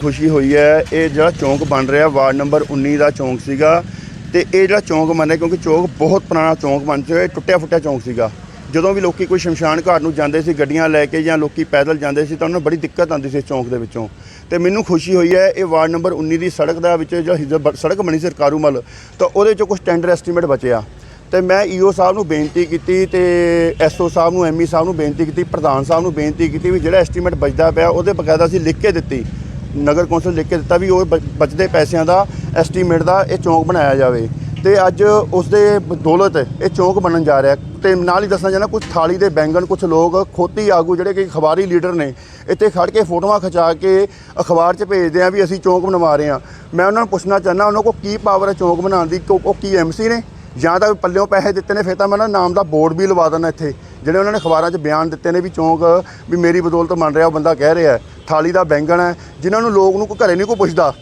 ਖੁਸ਼ੀ ਹੋਈ ਹੈ। ਇਹ ਜਿਹੜਾ ਚੌਂਕ ਬਣ ਰਿਹਾ, ਵਾਰਡ ਨੰਬਰ 19 ਦਾ ਚੌਂਕ ਸੀਗਾ। ਤੇ ਇਹ ਜਿਹੜਾ ਚੌਂਕ ਬਣ ਰਿਹਾ, ਕਿਉਂਕਿ ਚੌਂਕ ਬਹੁਤ ਪੁਰਾਣਾ ਚੌਂਕ ਬਣ ਚੁੱਕਾ ਹੈ ਟੁੱਟਿਆ ਫੁੱਟਿਆ ਚੌਂਕ ਸੀਗਾ। ਜਦੋਂ ਵੀ ਲੋਕੀ ਕੋਈ ਸ਼ਮਸ਼ਾਨ ਘਾਟ ਨੂੰ ਜਾਂਦੇ ਸੀ, ਗੱਡੀਆਂ ਲੈ ਕੇ ਜਾਂ ਲੋਕੀ ਪੈਦਲ ਜਾਂਦੇ ਸੀ, ਤਾਂ ਉਹਨਾਂ ਨੂੰ ਬੜੀ ਦਿੱਕਤ ਆਉਂਦੀ ਸੀ ਇਸ ਚੌਂਕ ਦੇ ਵਿੱਚੋਂ। ਤੇ ਮੈਨੂੰ ਖੁਸ਼ੀ ਹੋਈ ਹੈ, ਇਹ ਵਾਰਡ ਨੰਬਰ 19 ਦੀ ਸੜਕ ਦਾ ਵਿੱਚ ਜੋ ਹਿੱਸਾ ਸੜਕ ਬਣੀ ਸੀ ਕਾਰੂਮਲ ਤਾਂ ਉਹਦੇ ਚੋਂ ਕੁਝ ਟੈਂਡਰ ਐਸਟੀਮੇਟ ਬਚਿਆ। ਤੇ ਮੈਂ ਈਓ ਸਾਹਿਬ ਨੂੰ ਬੇਨਤੀ ਕੀਤੀ ਤੇ ਐਸਓ ਸਾਹਿਬ ਨੂੰ, ਐਮਈ ਸਾਹਿਬ ਨੂੰ ਬੇਨਤੀ ਕੀਤੀ, ਪ੍ਰਧਾਨ ਸਾਹਿਬ ਨੂੰ ਬੇਨਤੀ ਕੀਤੀ ਵੀ ਜਿਹੜਾ ਐਸਟੀਮੇਟ ਬਚਦਾ ਪਿਆ ਉਹਦੇ ਬਕਾਇਦਾ ਅਸੀਂ ਲਿਖ ਕੇ ਦਿੱਤੀ। ਨਗਰ ਕੌਂਸਲ ਲਿਖ ਕੇ ਦਿੱਤਾ ਵੀ ਉਹ ਬ- ਬਚਦੇ ਪੈਸਿਆਂ ਦਾ ਐਸਟੀਮੇਟ ਦਾ ਇਹ ਚੌਂਕ ਬਣਾਇਆ ਜਾਵੇ। ਤੇ ਅੱਜ ਉਸ ਦੇ ਦੌਲਤ ਇਹ ਚੌਂਕ ਬਣਨ ਜਾ ਰਿਹਾ। ਤੇ ਨਾਲ ਹੀ ਦੱਸਣਾ ਚਾਹੁੰਦਾ ਕੁਝ ਥਾਲੀ ਦੇ ਬੈਂਗਣ ਕੁਝ ਲੋਕ ਖੋਤੀ ਆਗੂ ਜਿਹੜੇ ਕਿ ਅਖਬਾਰੀ ਲੀਡਰ ਨੇ, ਇੱਥੇ ਖੜ ਕੇ ਫੋਟੋਆਂ ਖਿਚਾ ਕੇ ਅਖਬਾਰ 'ਚ ਭੇਜਦੇ ਆ ਵੀ ਅਸੀਂ ਚੌਂਕ ਬਣਵਾ ਰਹੇ ਆ ਮੈਂ ਉਹਨਾਂ ਨੂੰ ਪੁੱਛਣਾ ਚਾਹੁੰਦਾ, ਉਹਨਾਂ ਕੋਲ ਕੀ ਪਾਵਰ ਹੈ ਚੌਂਕ ਬਣਾਉਣ ਦੀ, ਕਿ ਉਹ ਕੀ ਐਮਸੀ ਨੇ? ਜਾਂ ਤਾਂ ਪੱਲਿਓਂ ਪੈਸੇ ਦਿੱਤੇ ਨੇ, ਫਿਰ ਤਾਂ ਮੈਂ ਉਹਨਾਂ ਨਾਮ ਦਾ ਬੋਰਡ ਵੀ ਲਵਾ ਦਿੰਦਾ ਇੱਥੇ। ਜਿਹੜੇ ਉਹਨਾਂ ਨੇ ਅਖਬਾਰਾਂ 'ਚ ਬਿਆਨ ਦਿੱਤੇ ਨੇ ਵੀ ਚੌਂਕ ਵੀ ਮੇਰੀ ਬਦੌਲਤ ਮੰਨ ਰਿਹਾ, ਉਹ ਬੰਦਾ ਕਹਿ ਰਿਹਾ ਥਾਲੀ ਦਾ ਬੈਂਗਣ ਹੈ, ਜਿਨ੍ਹਾਂ ਨੂੰ ਲੋਕ ਨੂੰ ਕੋਈ ਘਰੇ ਨਹੀਂ ਕੋਈ ਪੁੱਛਦਾ।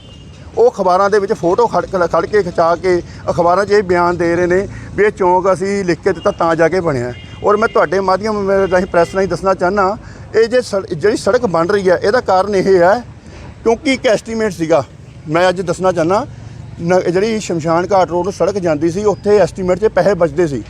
ਉਹ ਅਖਬਾਰਾਂ ਦੇ ਵਿੱਚ ਫੋਟੋ ਖੜ ਖੜ ਕੇ ਖਿਚਾ ਕੇ ਅਖਬਾਰਾਂ 'ਚ ਇਹ ਬਿਆਨ ਦੇ ਰਹੇ ਨੇ ਵੀ ਇਹ ਚੌਂਕ ਅਸੀਂ ਲਿਖ ਕੇ ਦਿੱਤਾ ਤਾਂ ਜਾ ਕੇ ਬਣਿਆ ਔਰ ਮੈਂ ਤੁਹਾਡੇ ਮਾਧਿਅਮ ਰਾਹੀਂ ਪ੍ਰੈਸ ਰਾਹੀਂ ਦੱਸਣਾ ਚਾਹਨਾ ਇਹ ਜੇ ਸੜ- ਜਿਹੜੀ ਸੜਕ ਬਣ ਰਹੀ ਹੈ, ਇਹਦਾ ਕਾਰਨ ਇਹ ਹੈ ਕਿਉਂਕਿ ਇੱਕ ਐਸਟੀਮੇਟ ਸੀਗਾ। ਮੈਂ ਅੱਜ ਦੱਸਣਾ ਚਾਹਨਾ ਨ, ਜਿਹੜੀ ਸ਼ਮਸ਼ਾਨ ਘਾਟ ਰੋਡ ਨੂੰ ਸੜਕ ਜਾਂਦੀ ਸੀ, ਉੱਥੇ ਐਸਟੀਮੇਟ 'ਚ ਪੈਸੇ ਬਚਦੇ ਸੀ।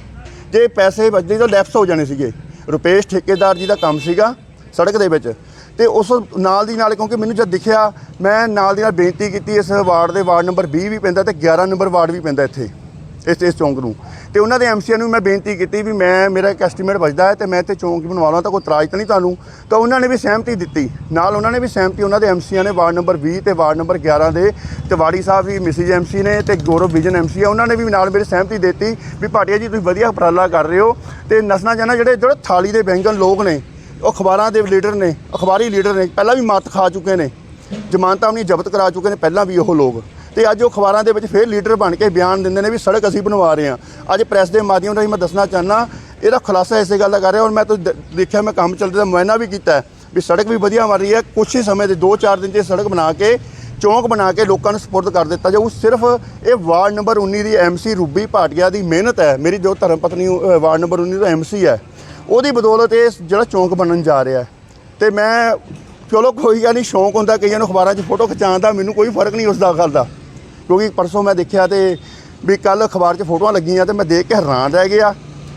ਜੇ ਪੈਸੇ ਬਚਦੇ ਤਾਂ ਲੈਪਸ ਹੋ ਜਾਣੇ ਸੀਗੇ। ਰੁਪੇਸ਼ ਠੇਕੇਦਾਰ ਜੀ ਦਾ ਕੰਮ ਸੀਗਾ ਸੜਕ ਦੇ ਵਿੱਚ। ਤੇ ਉਸ ਨਾਲ ਦੀ ਨਾਲ ਕਿਉਂਕਿ ਮੈਨੂੰ ਜਦ ਦਿਖਿਆ, ਮੈਂ ਨਾਲ ਦੀ ਨਾਲ ਬੇਨਤੀ ਕੀਤੀ ਇਸ ਵਾਰਡ ਦੇ ਵਾਰਡ ਨੰਬਰ 20 ਵੀ ਪੈਂਦਾ ਤੇ 11 ਨੰਬਰ ਵਾਰਡ ਵੀ ਪੈਂਦਾ ਇੱਥੇ। ਇਸ ਇਸ ਚੌਂਕ ਨੂੰ। ਤੇ ਉਹਨਾਂ ਦੇ ਐਮਸੀਆਂ ਨੂੰ ਮੈਂ ਬੇਨਤੀ ਕੀਤੀ ਵੀ ਮੈਂ, ਮੇਰਾ ਇੱਕ ਐਸਟੀਮੇਟ ਬਚਦਾ ਹੈ ਤੇ ਮੈਂ ਇੱਥੇ ਚੌਂਕ ਬਣਵਾ ਲਾਂ ਤਾਂ ਕੋਈ ਇਤਰਾਜ਼ ਤਾਂ ਨਹੀਂ ਤੁਹਾਨੂੰ। ਤਾਂ ਉਹਨਾਂ ਨੇ ਵੀ ਸਹਿਮਤੀ ਦਿੱਤੀ। ਨਾਲ ਉਹਨਾਂ ਨੇ ਵੀ ਸਹਿਮਤੀ ਉਹਨਾਂ ਦੇ ਐਮਸੀਆਂ ਨੇ, ਵਾਰਡ ਨੰਬਰ 20 ਤੇ ਵਾਰਡ ਨੰਬਰ 11 ਦੇ ਤਿਵਾੜੀ ਸਾਹਿਬ ਵੀ ਮਿਸਿਜ ਐਮਸੀ ਨੇ ਤੇ ਗੌਰਵ ਵਿਜਨ ਐਮਸੀ ਆ, ਉਹਨਾਂ ਨੇ ਵੀ ਨਾਲ ਮੇਰੀ ਸਹਿਮਤੀ ਦਿੱਤੀ ਵੀ ਭਾਟੀਆ ਜੀ, ਤੁਸੀਂ ਵਧੀਆ ਉਪਰਾਲਾ ਕਰ ਰਹੇ ਹੋ ਤੇ ਨਸਣਾ ਚਾਹਨਾ ਜਿਹੜੇ ਜਿਹੜੇ ਥਾਲੀ ਦੇ ਬੈਂਗਣ ਲੋਕ ਨੇ, ਉਹ ਅਖਬਾਰਾਂ ਦੇ ਲੀਡਰ ਨੇ, ਅਖਬਾਰੀ ਲੀਡਰ ਨੇ, ਪਹਿਲਾਂ ਵੀ ਮੱਤ ਖਾ ਚੁੱਕੇ ਨੇ, ਜ਼ਮਾਨਤਾਂ ਆਪਣੀ ਜ਼ਬਤ ਕਰਾ ਚੁੱਕੇ ਨੇ, ਪਹਿਲਾਂ ਵੀ ਉਹ ਲੋਕ। ਤੇ ਅੱਜ ਉਹ ਅਖਬਾਰਾਂ ਦੇ ਵਿੱਚ ਫੇਰ ਲੀਡਰ ਬਣ ਕੇ ਬਿਆਨ ਦਿੰਦੇ ਨੇ ਵੀ ਸੜਕ ਅਸੀਂ ਬਣਵਾ ਰਹੇ ਹਾਂ। ਅੱਜ ਪ੍ਰੈਸ ਦੇ ਮਾਧਿਅਮ ਰਾਹੀਂ ਮੈਂ ਦੱਸਣਾ ਚਾਹਨਾ ਇਹਦਾ ਖੁਲਾਸਾ ਇਸੇ ਗੱਲ ਦਾ ਕਰ ਰਿਹਾ ਔਰ ਮੈਂ ਤਾਂ ਦੇਖਿਆ ਮੈਂ ਕੰਮ ਚੱਲਦੇ ਦਾ ਮੁਆਇਨਾ ਵੀ ਕੀਤਾ ਵੀ ਸੜਕ ਵੀ ਵਧੀਆ ਬਣ ਰਹੀ ਹੈ। ਕੁਛ ਹੀ ਸਮੇਂ ਦੇ 2-4 ਦਿਨ 'ਚ ਇਹ ਸੜਕ ਬਣਾ ਕੇ, ਚੌਂਕ ਬਣਾ ਕੇ ਲੋਕਾਂ ਨੂੰ ਸਪੁਰਦ ਕਰ ਦਿੱਤਾ ਜਾਊ। ਸਿਰਫ ਇਹ ਵਾਰਡ ਨੰਬਰ 19 ਦੀ ਐਮਸੀ ਰੂਬੀ ਭਾਟੀਆ ਦੀ ਮਿਹਨਤ ਹੈ। ਮੇਰੀ ਜੋ ਧਰਮ ਪਤਨੀ ਵਾਰਡ ਨੰਬਰ 19 ਦਾ ਐਮਸੀ ਹੈ। ਉਹਦੀ ਬਦੌਲਤ ਇਹ ਜਿਹੜਾ ਚੌਂਕ ਬਣਨ ਜਾ ਰਿਹਾ ਹੈ। ਤੇ ਮੈਂ, ਚਲੋ ਕੋਈ ਗੱਲ ਨਹੀਂ, ਸ਼ੌਂਕ ਹੁੰਦਾ ਕਈਆਂ ਨੂੰ ਅਖਬਾਰਾਂ 'ਚ ਫੋਟੋ ਖਿਚਾਉਣ ਦਾ, ਮੈਨੂੰ ਕੋਈ ਫ਼ਰਕ ਨਹੀਂ ਉਸ ਦਾ, ਗੱਲ ਦਾ। ਕਿਉਂਕਿ ਪਰਸੋਂ ਮੈਂ ਦੇਖਿਆ ਤੇ ਵੀ ਕੱਲ ਅਖਬਾਰ 'ਚ ਫੋਟੋਆਂ ਲੱਗੀਆਂ ਤੇ ਮੈਂ ਦੇਖ ਕੇ ਹੈਰਾਨ ਰਹਿ ਗਿਆ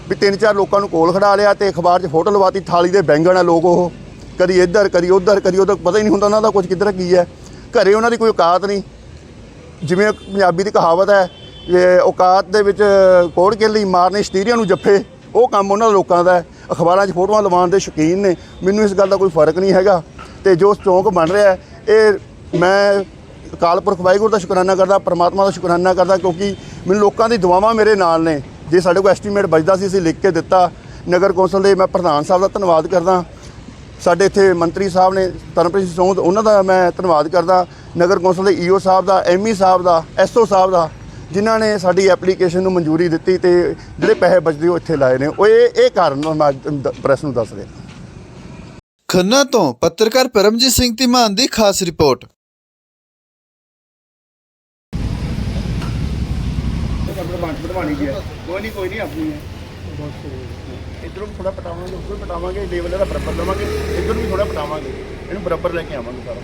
ਵੀ ਤਿੰਨ ਚਾਰ ਲੋਕਾਂ ਨੂੰ ਕੋਲ ਖੜਾ ਲਿਆ ਤੇ ਅਖਬਾਰ 'ਚ ਫੋਟੋ ਲਵਾਤੀ, ਥਾਲੀ ਦੇ ਬੈਂਗਣ ਆ ਲੋਕ ਉਹ, ਕਦੀ ਇੱਧਰ, ਕਦੀ ਉੱਧਰ ਕਦੀ ਉੱਧਰ, ਪਤਾ ਹੀ ਨਹੀਂ ਹੁੰਦਾ ਉਹਨਾਂ ਦਾ ਕੁਝ ਕਿੱਧਰ ਕੀ ਹੈ। ਘਰੇ ਉਹਨਾਂ ਦੀ ਕੋਈ ਔਕਾਤ ਨਹੀਂ। ਜਿਵੇਂ ਪੰਜਾਬੀ ਦੀ ਕਹਾਵਤ ਹੈ ਔਕਾਤ ਦੇ ਵਿੱਚ ਕੋੜ ਕੇ ਲਈ ਮਾਰਨੇ ਸ਼ਤੀਰੀਆਂ ਨੂੰ ਜੱਫੇ, ਉਹ ਕੰਮ ਉਹਨਾਂ ਲੋਕਾਂ ਦਾ ਅਖਬਾਰਾਂ 'ਚ ਫੋਟੋਆਂ ਲਵਾਉਣ ਦੇ ਸ਼ੌਕੀਨ ਨੇ, ਮੈਨੂੰ ਇਸ ਗੱਲ ਦਾ ਕੋਈ ਫ਼ਰਕ ਨਹੀਂ ਹੈਗਾ। ਤੇ ਜੋ ਚੌਂਕ ਬਣ ਰਿਹਾ, ਇਹ ਮੈਂ ਅਕਾਲ ਪੁਰਖ ਵਾਹਿਗੁਰੂ ਦਾ ਸ਼ੁਕਰਾਨਾ ਕਰਦਾ, ਪਰਮਾਤਮਾ ਦਾ ਸ਼ੁਕਰਾਨਾ ਕਰਦਾ, ਕਿਉਂਕਿ ਮੈਨੂੰ ਲੋਕਾਂ ਦੀ ਦੁਆਵਾਂ ਮੇਰੇ ਨਾਲ ਨੇ। ਜੇ ਸਾਡੇ ਕੋਲ ਐਸਟੀਮੇਟ ਬਚਦਾ ਸੀ, ਅਸੀਂ ਲਿਖ ਕੇ ਦਿੱਤਾ। ਨਗਰ ਕੌਂਸਲ ਦੇ ਮੈਂ ਪ੍ਰਧਾਨ ਸਾਹਿਬ ਦਾ ਧੰਨਵਾਦ ਕਰਦਾ। ਸਾਡੇ ਇੱਥੇ ਮੰਤਰੀ ਸਾਹਿਬ ਨੇ ਤਰਨਪ੍ਰੀਤ ਸਿੰਘ ਸੋਂਦ ਉਹਨਾਂ ਦਾ ਮੈਂ ਧੰਨਵਾਦ ਕਰਦਾ। ਨਗਰ ਕੌਂਸਲ ਦੇ ਈਓ ਸਾਹਿਬ ਦਾ, ਐਮਈ ਸਾਹਿਬ ਦਾ, ਐਸਓ ਸਾਹਿਬ ਦਾ, ਜਿਨ੍ਹਾਂ ਨੇ ਸਾਡੀ ਐਪਲੀਕੇਸ਼ਨ ਨੂੰ ਮਨਜ਼ੂਰੀ ਦਿੱਤੀ ਤੇ ਜਿਹੜੇ ਪੈਸੇ ਬਚਦੇ ਉਹ ਇੱਥੇ ਲਾਏ ਨੇ। ਉਹ ਇਹ ਇਹ ਕਾਰਨ ਮੈਂ ਪ੍ਰੈਸ ਨੂੰ ਦੱਸ ਰਿਹਾ। ਖੰਨਾ ਤੋਂ ਪੱਤਰਕਾਰ ਪਰਮਜੀਤ ਸਿੰਘ ਧੀਮਾਨ ਦੀ ਖਾਸ ਰਿਪੋਰਟ। ਬਣਵਾਣੀ ਜੀ ਕੋਈ ਨਹੀਂ ਕੋਈ ਨਹੀਂ ਆਪਣੀ ਹੈ। ਇਧਰੋਂ ਥੋੜਾ ਪਟਾਵਾਂਗੇ, ਉਧਰੋਂ ਪਟਾਵਾਂਗੇ, ਲੇਵਲ ਦਾ ਬਰਾਬਰ ਲਵਾਂਗੇ, ਇਧਰ ਵੀ ਥੋੜਾ ਪਟਾਵਾਂਗੇ। ਇਹਨੂੰ ਬਰਾਬਰ ਲੈ ਕੇ ਆਵਾਂਗੇ ਸਾਰਾ।